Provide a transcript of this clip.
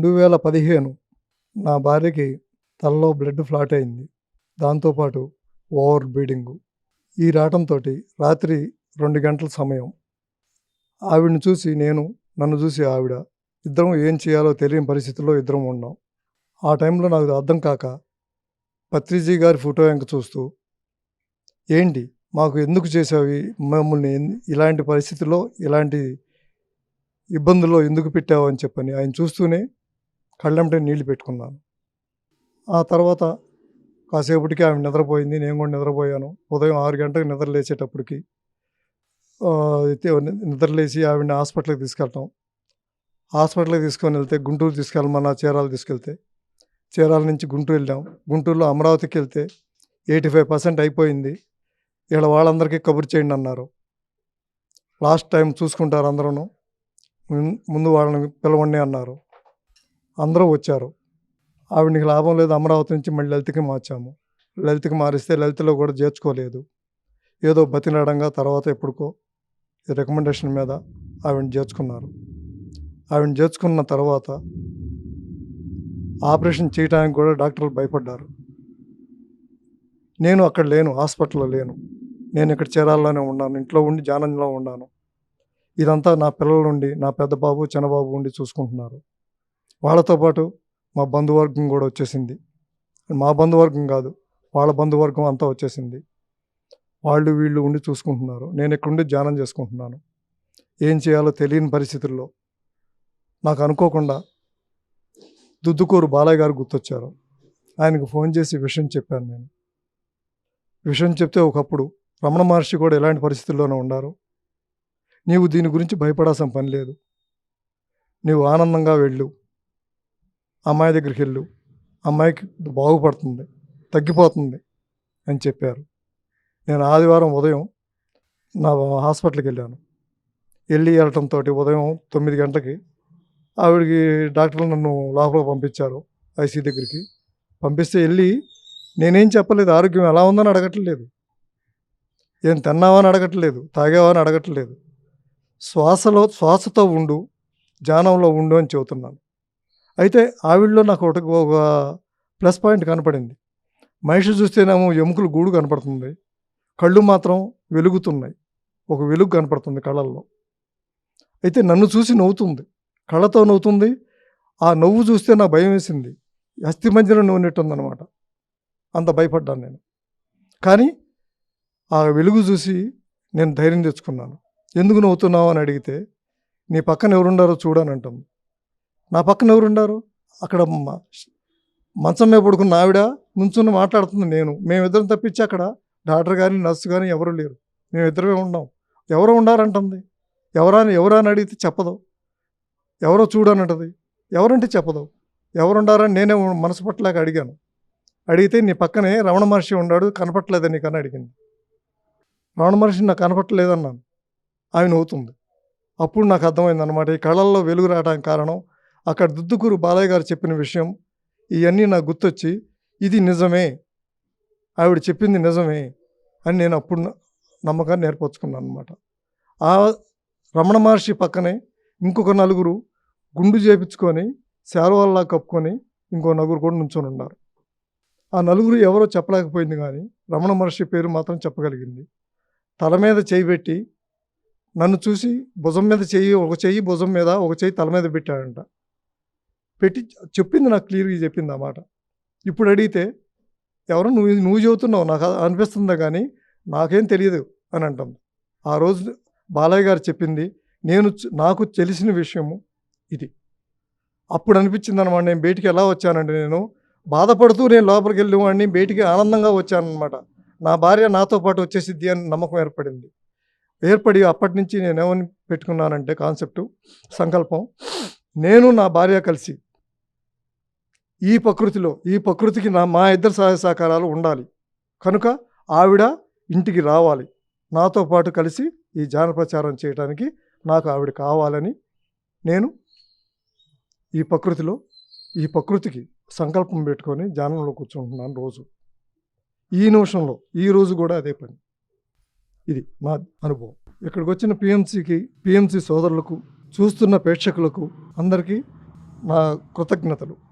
రెండు వేల పదిహేను నా భార్యకి తలలో బ్లడ్ ఫ్లాట్ అయింది. దాంతోపాటు ఓవర్ బ్లీడింగ్. ఈ రావటంతో రాత్రి రెండు గంటల సమయం. ఆవిడని చూసి నేను నన్ను చూసి ఆవిడ ఇద్దరం ఏం చేయాలో తెలియని పరిస్థితుల్లో ఇద్దరం ఉన్నాం. ఆ టైంలో నాకు అర్థం కాక పత్రిజీ గారి ఫోటో వెంక చూస్తూ ఏంటి? మాకు ఎందుకు చేసావి మమ్మల్ని ఇలాంటి పరిస్థితుల్లో ఇలాంటి ఇబ్బందుల్లో ఎందుకు పెట్టావు? అని చెప్పని ఆయన చూస్తూనే కళ్ళంటే నీళ్ళు పెట్టుకున్నాను. ఆ తర్వాత కాసేపటికి ఆమె నిద్రపోయింది. నేను కూడా నిద్రపోయాను. ఉదయం ఆరు గంటలకు నిద్ర లేచేటప్పటికి అయితే నిద్రలేసి ఆవిడని హాస్పిటల్కి తీసుకెళ్ళటం హాస్పిటల్కి తీసుకొని వెళ్తే గుంటూరు తీసుకెళ్ళమన్నా చీరాలు తీసుకెళ్తే? చీరాల నుంచి గుంటూరు వెళ్ళాం. గుంటూరులో అమరావతికి వెళ్తే ఎయిటీ ఫైవ్ పర్సెంట్ అయిపోయింది. ఇక్కడ వాళ్ళందరికీ కబురు చేయండి అన్నారు. లాస్ట్ టైం చూసుకుంటారు అందరూ ముందు వాళ్ళని పిలవండి అన్నారు. అందరూ వచ్చారు. ఆవిడకి లాభం లేదు అమరావతి నుంచి మళ్ళీ లలితకి మార్చాము. లలితకి మారిస్తే లలితలో కూడా చేర్చుకోలేదు. ఏదో బతినడంగా తర్వాత ఎప్పుడుకో రికమెండేషన్ మీద ఆవిడని చేర్చుకున్నారు. ఆవిడ చేర్చుకున్న తర్వాత ఆపరేషన్ చేయడానికి కూడా డాక్టర్లు భయపడ్డారు. నేను అక్కడ లేను హాస్పిటల్లో లేను. నేను ఇక్కడ చీరాల్లోనే ఉన్నాను ఇంట్లో ఉండి జానంలో ఉన్నాను. ఇదంతా నా పిల్లల నుండి నా పెద్ద బాబు చిన్నబాబు ఉండి చూసుకుంటున్నారు. వాళ్ళతో పాటు మా బంధువర్గం కూడా వచ్చేసింది. మా బంధువర్గం కాదు వాళ్ళ బంధువర్గం అంతా వచ్చేసింది. వాళ్ళు వీళ్ళు ఉండి చూసుకుంటున్నారు. నేను ఎక్కడుండి ధ్యానం చేసుకుంటున్నాను. ఏం చేయాలో తెలియని పరిస్థితుల్లో నాకు అనుకోకుండా దుద్దుకూరు బాలయ్య గారు గుర్తొచ్చారు. ఆయనకు ఫోన్ చేసి విషయం చెప్పాను నేను. విషయం చెప్తే ఒకప్పుడు రమణ మహర్షి కూడా ఎలాంటి పరిస్థితుల్లోనే ఉన్నారు నీవు దీని గురించి భయపడాల్సిన పని లేదు. నీవు ఆనందంగా వెళ్ళు. అమ్మాయి దగ్గరికి వెళ్ళు. అమ్మాయికి బాగుపడుతుంది తగ్గిపోతుంది అని చెప్పారు. నేను ఆదివారం ఉదయం నా హాస్పిటల్కి వెళ్ళాను. వెళ్ళి వెళ్ళటంతో ఉదయం తొమ్మిది గంటలకి ఆవిడకి డాక్టర్లు నన్ను లోపలికి పంపించారు ఐసీ దగ్గరికి. పంపిస్తే వెళ్ళి నేనేం చెప్పలేదు ఆరోగ్యం ఎలా ఉందని అడగట్లేదు. ఏం తిన్నావా అని అడగట్లేదు తాగావా అని అడగట్లేదు. శ్వాసలో శ్వాసతో ఉండు ధ్యానంలో ఉండు అని చెబుతున్నాను. అయితే ఆవిడలో నాకు ఒకటి ఒక ప్లస్ పాయింట్ కనపడింది. మనిషి చూస్తేనేమో ఎముకలు గూడు కనపడుతుంది. కళ్ళు మాత్రం వెలుగుతున్నాయి. ఒక వెలుగు కనపడుతుంది కళ్ళల్లో. అయితే నన్ను చూసి నవ్వుతుంది. కళ్ళతో నవ్వుతుంది. ఆ నవ్వు చూస్తే నా భయం వేసింది. అస్థి మధ్యలో నవ్వునట్టుందనమాట అంత భయపడ్డాను నేను. కానీ ఆ వెలుగు చూసి నేను ధైర్యం తెచ్చుకున్నాను. ఎందుకు నవ్వుతున్నావు అని అడిగితే నీ పక్కన ఎవరుండారో చూడని అంటుంది. నా పక్కన ఎవరుండారు? అక్కడ మంచం మీద పడుకున్న ఆవిడ నుంచుని మాట్లాడుతుంది నేను. మేమిద్దరం తప్పించి అక్కడ డాక్టర్ కానీ నర్సు కానీ ఎవరు లేరు. మేమిద్దరమే ఉన్నాం. ఎవరో ఉండారంటుంది ఎవరని ఎవరని అడిగితే చెప్పదు. ఎవరో చూడనంటది. ఎవరంటే చెప్పదు. ఎవరుండారని నేనే మనసు పట్టలేక అడిగాను. అడిగితే నీ పక్కనే రమణ మహర్షి ఉన్నాడు కనపట్లేదని నీకని అడిగింది. రమణ మహర్షి నాకు కనపట్టలేదన్నాను. ఆమె నవ్వుతుంది. అప్పుడు నాకు అర్థమైంది అనమాట ఈ కళల్లో వెలుగు రావడానికి కారణం అక్కడ దుద్దుకూరు బాలయ్య గారు చెప్పిన విషయం ఇవన్నీ నాకు గుర్తొచ్చి ఇది నిజమే ఆవిడ చెప్పింది నిజమే అని నేను అప్పుడు నమ్మకాన్ని ఏర్పరచుకున్నాను అనమాట ఆ రమణ మహర్షి పక్కనే ఇంకొక నలుగురు గుండు చేపించుకొని శాలువల్లా కప్పుకొని ఇంకో నలుగురు కూడా నుంచొని ఉన్నారు. ఆ నలుగురు ఎవరో చెప్పలేకపోయింది కానీ రమణ మహర్షి పేరు మాత్రం చెప్పగలిగింది. తల మీద చేయి పెట్టి నన్ను చూసి భుజం మీద చెయ్యి ఒక చెయ్యి భుజం మీద ఒక చెయ్యి తల మీద పెట్టాడంట. పెట్టి చెప్పింది నాకు క్లియర్గా చెప్పింది అన్నమాట ఇప్పుడు అడిగితే ఎవరో నువ్వు నువ్వు చెబుతున్నావు నాకు అనిపిస్తుందా కానీ నాకేం తెలియదు అని అంటుంది. ఆ రోజు బాలయ్య గారు చెప్పింది నేను నాకు తెలిసిన విషయము ఇది. అప్పుడు అనిపించింది అనమాట నేను బయటికి ఎలా వచ్చానండి నేను బాధపడుతూ నేను లోపలికి వెళ్ళేవాడిని బయటికి ఆనందంగా వచ్చానమాట నా భార్య నాతో పాటు వచ్చేసిద్ది అని నమ్మకం ఏర్పడింది. ఏర్పడి అప్పటి నుంచి నేను ఏమని పెట్టుకున్నానంటే కాన్సెప్టు సంకల్పం నేను నా భార్య కలిసి ఈ ప్రకృతిలో ఈ ప్రకృతికి నా మా ఇద్దరు సహాయ సహకారాలు ఉండాలి. కనుక ఆవిడ ఇంటికి రావాలి. నాతో పాటు కలిసి ఈ జానప్రచారం చేయడానికి నాకు ఆవిడ కావాలని నేను ఈ ప్రకృతిలో ఈ ప్రకృతికి సంకల్పం పెట్టుకొని ధ్యానంలో కూర్చుంటున్నాను రోజు. ఈ నిమిషంలో ఈ రోజు కూడా అదే పని. ఇది నా అనుభవం. ఇక్కడికి వచ్చిన పిఎంసికి పిఎంసి సోదరులకు చూస్తున్న ప్రేక్షకులకు అందరికీ నా కృతజ్ఞతలు.